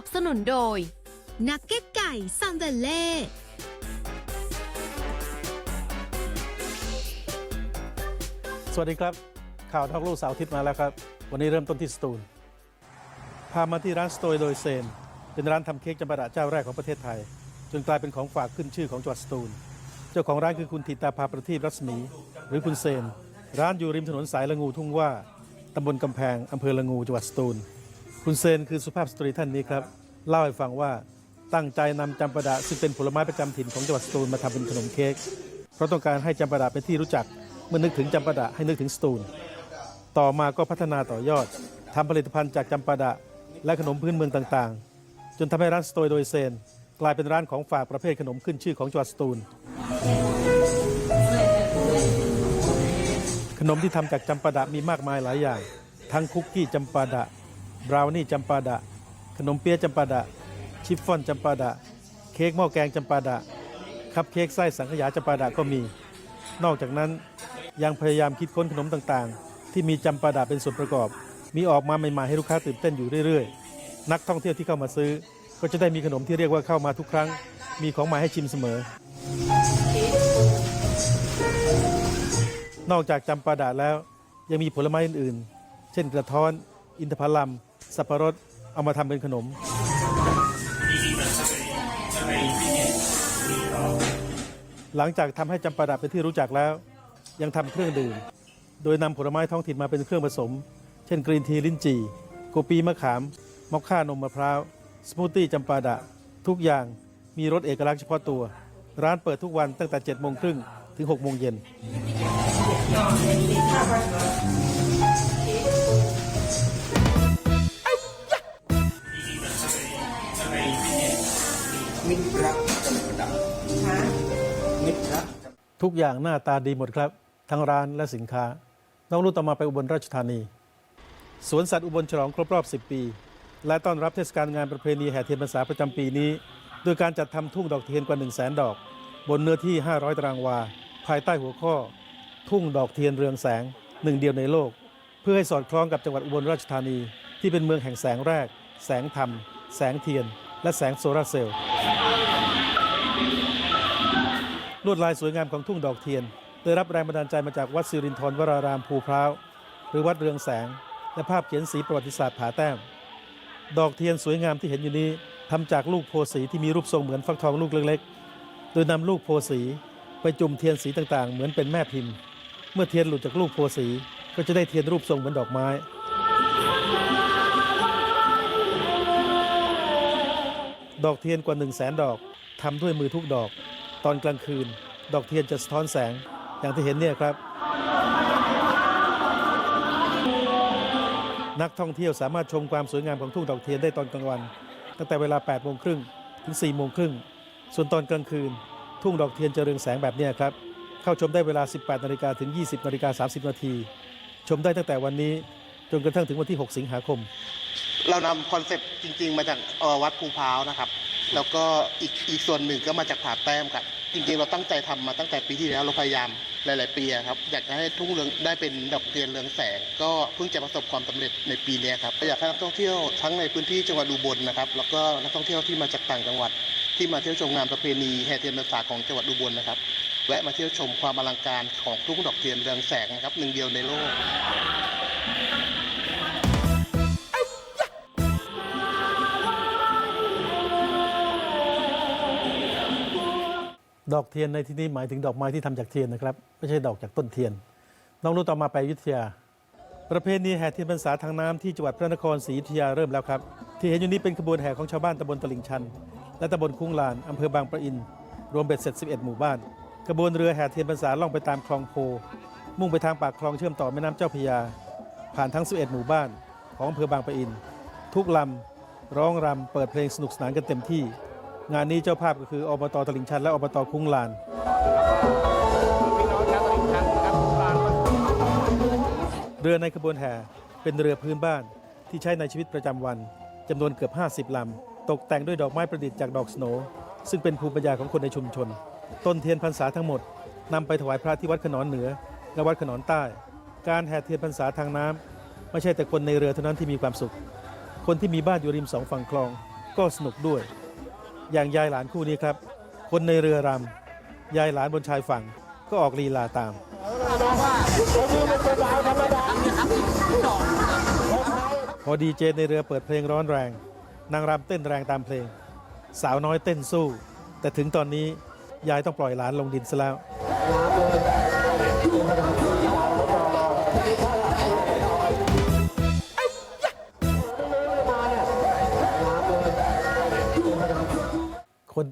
นับสนุนโดย นักเก็ตไก่ซัมเบลเล่สวัสดีครับ ข่าวนอกโลกเสาร์อาทิตย์มาแล้วครับ วันนี้เริ่มต้นที่สตูล พามาที่ร้านสโตยโดยเซน เป็นร้านทำเค้กจำปาดะเจ้าแรกของประเทศไทย จนกลายเป็นของฝากขึ้นชื่อของจังหวัดสตูล เจ้าของร้านคือคุณธิตาภาประทีปรัศมี หรือคุณเซน ร้านอยู่ริมถนนสายละงูทุ่งว่าตำบลกำแพงอำเภอละงูจังหวัดสตูล คุณเซนคือสุภาพสตรีท่านนี้ครับเล่าให้ฟังว่าตั้งใจนำจำปาดะซึ่งเป็นผลไม้ประจำถิ่นของจังหวัดสตูลมาทำเป็นขนมเค้กเพราะต้องการให้จำปาดะเป็นที่รู้จักเมื่อนึกถึงจำปาดะให้นึกถึงสตูล ต่อมาก็พัฒนาต่อยอดทำผลิตภัณฑ์จากจำปาดะและขนมพื้นเมืองต่างๆ จนทำให้ร้านสโตยโดยเซน กลายเป็นร้านของฝากประเภทขนมขึ้นชื่อของจังหวัดสตูล ขนมที่ทำจากจำปาดะมีมากมายหลายอย่าง ทั้งคุกกี้จำปาดะ บราวนี่จำปาดะ ขนมเปี๊ยะจำปาดะ ชิฟฟ่อนจำปาดะ เค้กหม้อแกงจำปาดะ คัพเค้กไส้สังขยาจำปาดะก็มี นอกจากนั้นยังพยายามคิดค้นขนมต่างๆ ที่มีจำปาดะเป็นส่วนประกอบ มีออกมาใหม่ๆให้ลูกค้าตื่นเต้นอยู่เรื่อยๆ นักท่องเที่ยวที่เข้ามาซื้อ ก็จะได้มีขนมที่เรียกว่าเข้ามาทุกครั้ง มีของใหม่ให้ชิมเสมอ นอกจากจำปาดะแล้วยังมีผลไม้อื่นๆ เช่นกระท้อน อินทผลัม สับปะรดเอามาทำเป็นขนม หลังจากทำให้จำปาดะเป็นที่รู้จักแล้ว ยังทำเครื่องดื่ม โดยนำผลไม้ท้องถิ่นมาเป็นเครื่องผสม เช่นกรีนทีลิ้นจี่โกปีมะขามมอคค่านมมะพร้าวสมูทตี้จำปาดะ ทุกอย่างมีรสเอกลักษณ์เฉพาะตัว ร้านเปิดทุกวันตั้งแต่7โมงครึ่งถึง6โมงเย็น รรักจำปามิตรทุกอย่างหน้าตาดีหมดครับ ทั้งร้านและสินค้า น้องรุ่ต่อมาไปอุบลราชธานี สวนสัตว์อุบลฉลองครบรอบ 10 ปี และต้อนรับเทศกาลงานประเพณีแห่เทียนพรรษาประจำปีนี้ โดยการจัดทำทุ่งดอกเทียนกว่า 1 0 0 0 0แสนดอก บนเนื้อที่ 500 ตารางวา ภายใต้หัวข้อ ทุ่งดอกเทียนเรืองแสงหนึ่งเดียวในโลก เพื่อให้สอดคล้องกับจังหวัดอุบลราชธานี ที่เป็นเมืองแห่งแสงแรก แสงธรรม แสงเทียน และแสงโซลาร์เซลล์ ลวดลายสวยงามของทุ่งดอกเทียน ได้รับแรงบันดาลใจมาจากวัดสิรินทรวรารามภูพร้าว หรือวัดเรืองแสง และภาพเขียนสีประวัติศาสตร์ผาแต้ม ดอกเทียนสวยงามที่เห็นอยู่นี้ทำจากลูกโพสีที่มีรูปทรงเหมือนฟักทองลูกเล็กๆ โดยนำลูกโพสีไปจุ่มเทียนสีต่างๆ เหมือนเป็นแม่พิมพ์ เมื่อเทียนหลุดจากลูกโพสีก็จะได้เทียนรูปทรงเหมือนดอกไม้ดอกเทียนกว่า1 0 0 0 0แสนดอกทำด้วยมือทุกดอก ตอนกลางคืน ดอกเทียนจะสะท้อนแสงอย่างที่เห็นเนี่ยครับ นักท่องเที่ยวสามารถชมความสวยงามของทุ่งดอกเทียนได้ตอนกลางวัน ตั้งแต่เวลา8โมงครึ่งถึง4โมงครึ่งส่วนตอนกลางคืน ทุ่งดอกเทียนจะเรืองแสงแบบเนี้ยครับ เข้าชมได้เวลา 18นาฬิกาถึง 20นาฬิกา30นาทีชมได้ตั้งแต่วันนี้จนกระทั่งถึงวันที่ 6 สิงหาคม เรานำคอนเซปต์จริง ๆ มาจากออวัดภูพร้าวนะครับ แล้วก็อีกอีกส่วนหนึ่งก็มาจากผาแต้มครับ จริงๆเราตั้งใจทำมาตั้งแต่ปีที่แล้วเราพยายามหลาย ๆ ปีครับ อยากจะให้ทุ่งเรืองได้เป็นดอกเทียนเรืองแสง ก็เพิ่งจะประสบความสำเร็จในปีนี้ครับอยากให้นักท่องเที่ยวทั้งในพื้นที่จังหวัดอุบลนะครับ แล้วก็นักท่องเที่ยวที่มาจากต่างจังหวัด ที่มาเที่ยวชมงานประเพณีแห่เทียนพรรษาของจังหวัดอุบลนะครับแวะมาเที่ยวชมความอลังการของทุ่งดอกเทียนเรืองแสงนะครับหนึ่งเดียวในโลก ดอกเทียนในที่นี้หมายถึงดอกไม้ที่ทำจากเทียนนะครับ ไม่ใช่ดอกจากต้นเทียน น้องรู้ต่อมาไปยุทธยา ประเพณีแห่เทียนพรรษาทางน้ำที่จังหวัดพระนครศรีอยุธยาเริ่มแล้วครับ ที่เห็นอยู่นี้เป็นขบวนแห่ของชาวบ้านตำบลตลิ่งชัน และตำบลคุ้งลานอำเภอบางปะอิน รวมเบ็ดเสร็จ 11 หมู่บ้านขบวนเรือแห่เทียนพรรษาล่องไปตามคลองโพ มุ่งไปทางปากคลองเชื่อมต่อแม่น้ำเจ้าพยา ผ่านทั้ง 11 หมู่บ้าน ของอำเภอบางปะอิน ทุกลำร้องรำเปิดเพลงสนุกสนานกันเต็มที่ งานนี้เจ้าภาพก็คืออบตตลิ่งชันและอบตคุ้งลาน เรือในขบวนแห่เป็นเรือพื้นบ้านที่ใช้ในชีวิตประจำวันจำนวนเกือบ 50 ลำ ตกแต่งด้วยดอกไม้ประดิษฐ์จากดอกสโหนซึ่งเป็นภูมิปัญญาของคนในชุมชน ต้นเทียนพรรษาทั้งหมดนำไปถวายพระที่วัดขนอนเหนือ และวัดขนอนใต้ การแห่เทียนพรรษาทางน้ำไม่ใช่แต่คนในเรือเท่านั้นที่มีความสุข คนที่มีบ้านอยู่ริมสองฝั่งคลอง ก็สนุกด้วย อย่างยายหลานคู่นี้ครับ คนในเรือรำยายหลานบนชายฝั่งก็ออกลีลาตามพอดีเจในเรือเปิดเพลงร้อนแรง นางรำเต้นแรงตามเพลง สาวน้อยเต้นสู้ แต่ถึงตอนนี้ยายต้องปล่อยหลานลงดินซะแล้ว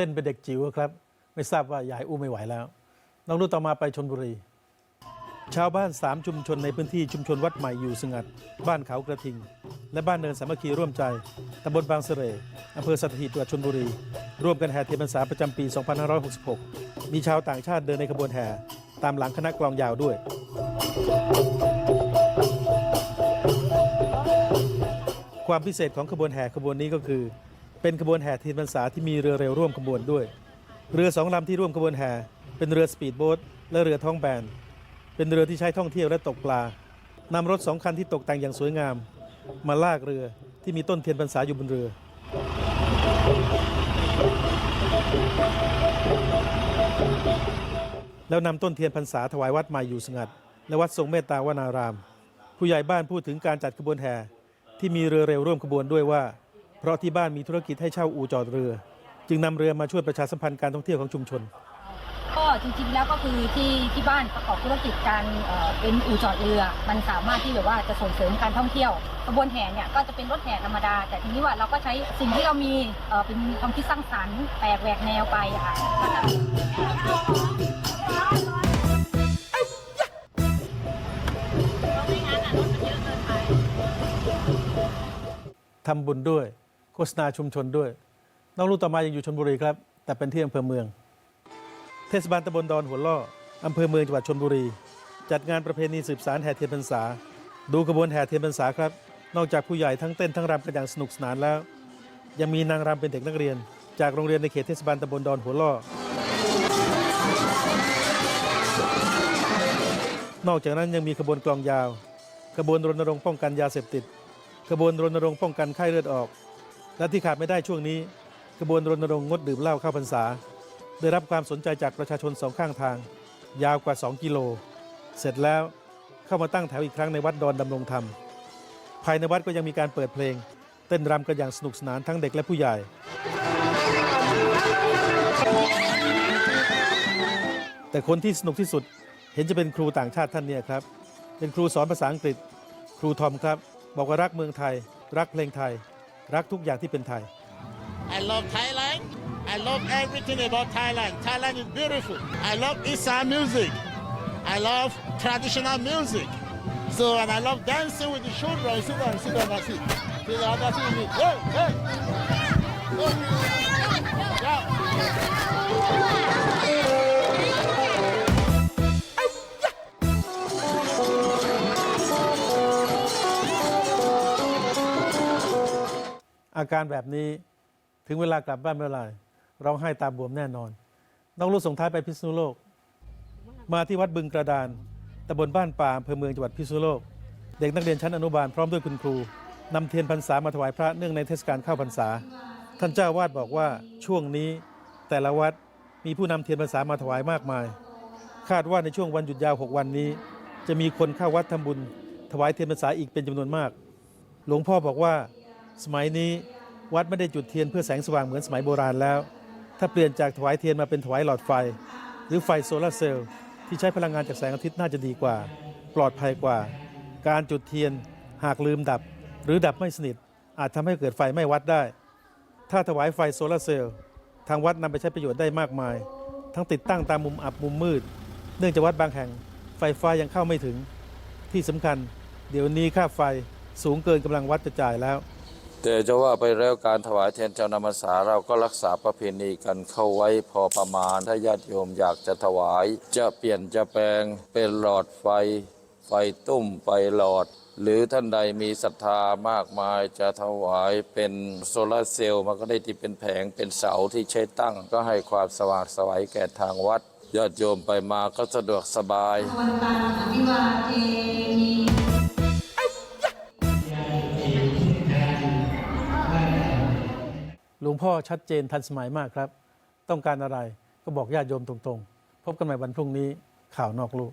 ต้นเป็นเด็กจิ๋วครับ ไม่ทราบว่ายายอู้ไม่ไหวแล้ว น้องดูต่อมาไปชนบุรี ชาวบ้านสามชุมชนในพื้นที่ชุมชนวัดใหม่อยู่สงัด บ้านเขากระทิง และบ้านเนินสามัคคีร่วมใจตำบลบางเสร่อำเภอสัตหีบจังหวัดชนบุรี ร่วมกันแห่เทียนพรรษาประจำปี 2566 มีชาวต่างชาติเดินในขบวนแห่ตามหลังคณะกลองยาวด้วยความพิเศษของขบวนแห่ขบวนนี้ก็คือ เป็นขบวนแห่เทียนพรรษาที่มีเรือเร็วร่วมขบวนด้วย เรือสองลำที่ร่วมขบวนแห่เป็นเรือสปีดโบ๊ทและเรือท้องแบน เป็นเรือที่ใช้ท่องเที่ยวและตกปลานำรถสองคันที่ตกแต่งอย่างสวยงาม มาลากเรือที่มีต้นเทียนพรรษาอยู่บนเรือ แล้วนำต้นเทียนพรรษาถวายวัดใหม่อยู่สงัด และวัดทรงเมตตาวนาราม ผู้ใหญ่บ้านพูดถึงการจัดขบวนแห่ที่มีเรือเร็วร่วมขบวนด้วยว่า เพราะที่บ้านมีธุรกิจให้เช่าอู่จอดเรือ จึงนำเรือมาช่วยประชาสัมพันธ์การท่องเที่ยวของชุมชน ก็จริงๆแล้วก็คือที่ที่บ้านประกอบธุรกิจการเอ่อเป็นอู่จอดเรือ มันสามารถที่แบบว่าจะส่งเสริมการท่องเที่ยวขบวนแห่เนี่ยก็จะเป็นรถแห่ธรรมดา แต่ทีนี้ว่าเราก็ใช้สิ่งที่เรามีเอ่อเป็นความคิดสร้างสรรค์แปลกแหวกแนวไปอะค่ะก็จะทำบุญด้วยโฆ ษณาชุมชนด้วย น้องลูกต่อมายังอยู่ชนบุรีครับ แต่เป็นที่อำเภอเมือง เทศบาลตำบลดอนหัวล่ออำเภอเมืองจังหวัดชนบุรี จัดงานประเพณีสืบสารแห่เทียนพรรษา ดูกระบวนแห่เทียนพรรษาครับ นอกจากผู้ใหญ่ทั้งเต้นทั้งรำกันอย่างสนุกสนานแล้ว ยังมีนางรำเป็นเด็กนักเรียน จากโรงเรียนในเขตเทศบาลตำบลดอนหัวล่อนอกจากนั้นยังมีขบวนกลองยาว ขบวนรณรงค์ป้องกันยาเสพติด ขบวนรณรงค์ป้องกันไข้เลือดออก และที่ขาดไม่ได้ช่วงนี้ขบวนรณรงค์งดดื่มเหล้าเข้าพรรษา ได้รับความสนใจจากประชาชนสองข้างทาง ยาวกว่า 2 กิโล เสร็จแล้วเข้ามาตั้งแถวอีกครั้งในวัดดอนดำรงธรรม ภายในวัดก็ยังมีการเปิดเพลง เต้นรำกันอย่างสนุกสนานทั้งเด็กและผู้ใหญ่ แต่คนที่สนุกที่สุดเห็นจะเป็นครูต่างชาติท่านเนี่ยครับ เป็นครูสอนภาษาอังกฤษ ครูทอมครับ บอกว่ารักเมืองไทย รักเพลงไทย รักทุกอย่างที่เป็นไทย I love Thailand. I love everything about Thailand. Thailand is beautiful. I love Isan music. I love traditional music. So, and I love dancing with the children. Sit down, sit down, that's it. Sit down, that's it. Hey, hey. Yeah. อาการแบบนี้ถึงเวลากลับบ้านเมื่อไหร่ร้องไห้ตาบวมแน่นอน น้องลูกส่งท้ายไปพิษณุโลก มาที่วัดบึงกระดานตำบลบ้านป่าอำเภอเมืองจังหวัดพิษณุโลก เด็กนักเรียนชั้นอนุบาลพร้อมด้วยคุณครูนำเทียนพรรษามาถวายพระเนื่องในเทศกาลเข้าพรรษา ท่านเจ้าวาดบอกว่าช่วงนี้แต่ละวัดมีผู้นำเทียนพรรษามาถวายมากมาย คาดว่าในช่วงวันหยุดยาว 6 วันนี้ จะมีคนเข้าวัดทำบุญ ถวายเทียนพรรษาอีกเป็นจำนวนมาก หลวงพ่อบอกว่า สมัยนี้วัดไม่ได้จุดเทียนเพื่อแสงสว่างเหมือนสมัยโบราณแล้ว ถ้าเปลี่ยนจากถวายเทียนมาเป็นถวายหลอดไฟ หรือไฟโซลาร์เซลล์ที่ใช้พลังงานจากแสงอาทิตย์น่าจะดีกว่า ปลอดภัยกว่า การจุดเทียนหากลืมดับ หรือดับไม่สนิท อาจทำให้เกิดไฟไม้วัดได้ ถ้าถวายไฟโซลาร์เซลล์ทางวัดนำไปใช้ประโยชน์ได้มากมาย ทั้งติดตั้งตามมุมอับมุมมืด เนื่องจากวัดบางแห่ง ไฟฟ้ายังเข้าไม่ถึง ที่สำคัญ เดี๋ยวนี้ค่าไฟสูงเกินกำลังวัดจะจ่ายแล้ว แต่จะว่าไปแล้วการถวายแทนเจ้านำพรรษาเราก็รักษาประเพณีกันเข้าไว้พอประมาณ ถ้าญาติโยมอยากจะถวาย จะเปลี่ยนจะแปลงเป็นหลอดไฟ ไฟตุ้มไฟหลอด หรือท่านใดมีศรัทธามากมายจะถวายเป็นโซลาเซลล์มันก็ได้ที่เป็นแผงเป็นเสาที่ใช้ตั้ง ก็ให้ความสว่างสวัยแก่ทางวัดญาติโยมไปมาก็สะดวกสบายทหลวง พ่อชัดเจนทันสมัยมากครับ ต้องการอะไรก็บอกญาติโยมตรงๆ พบกันใหม่วันพรุ่งนี้ข่าวนอกลูก